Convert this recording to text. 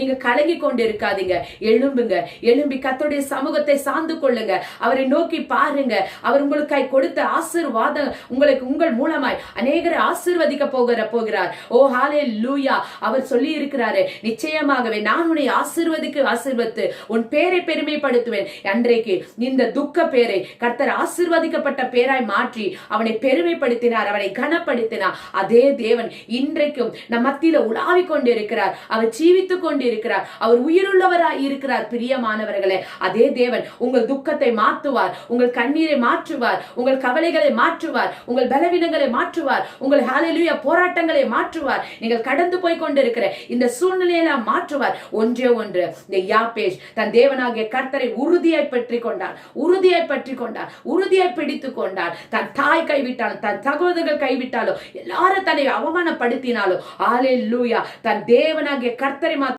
நீங்க கலங்கி கொண்டு இருக்காதீங்க எழும்புங்க. எழும்பி கத்தோடைய சமூகத்தை சார்ந்து கொள்ளுங்க. அவரை நோக்கி பாருங்க. அவர் உங்களுக்காய் கொடுத்த ஆசீர்வாதம் உங்களுக்கு உங்கள் மூலமாய் அநேகரை ஆசிர்வதிக்க போகிற போகிறார். ஓ ஹாலே லூயா அவர் சொல்லி இருக்கிறாரு நிச்சயமாகவே நான் உன்னை ஆசீர்வதிக்கு ஆசீர்வத்து உன் பேரை பெருமைப்படுத்துவேன். அன்றைக்கு இந்த துக்க பேரை கர்த்தர் ஆசிர்வதிக்கப்பட்ட பேராய் மாற்றி அவனை பெருமைப்படுத்தினார் அவனை கனப்படுத்தினார். அதே தேவன் இன்றைக்கும் நம் மத்தியில உலாவிக் கொண்டிருக்கிறார் அவர் ஜீவித்துக் கொண்டு இருக்கிறார். அவர் உயிருள்ளவராய் இருக்கிறார் பிரியமானவர்களே. அதே தேவன் உங்கள் துக்கத்தை மாற்றுவார் உங்கள் கண்ணீரை மாற்றுவார் உங்கள் கவலைகளை மாற்றுவார் உங்கள் பலவீனங்களை மாற்றுவார் உங்கள் ஹாலிலுய போராட்டங்களை மாற்றுவார். நீங்கள் கடந்து போய் கொண்டிருக்கிற இந்த சூழ்நிலையில மாற்றுவார். ஒன்றே ஒன்று இந்த யாபேஷ் தன் தேவனாகிய கர்த்தரை உறுதியை பற்றி கொண்டார் உறுதியை பற்றி கொண்டார் உறுதியை பிடித்து கொண்டார். தன் தாய் கைவிட்டாலும் தன் சகோதரர்கள் கைவிட்டாலும் எல்லாரும் தன்னை அவமானப்படுத்தினாலும் ஆலே லூயா தன் தேவனாகிய கர்த்தரை மாத்திரம்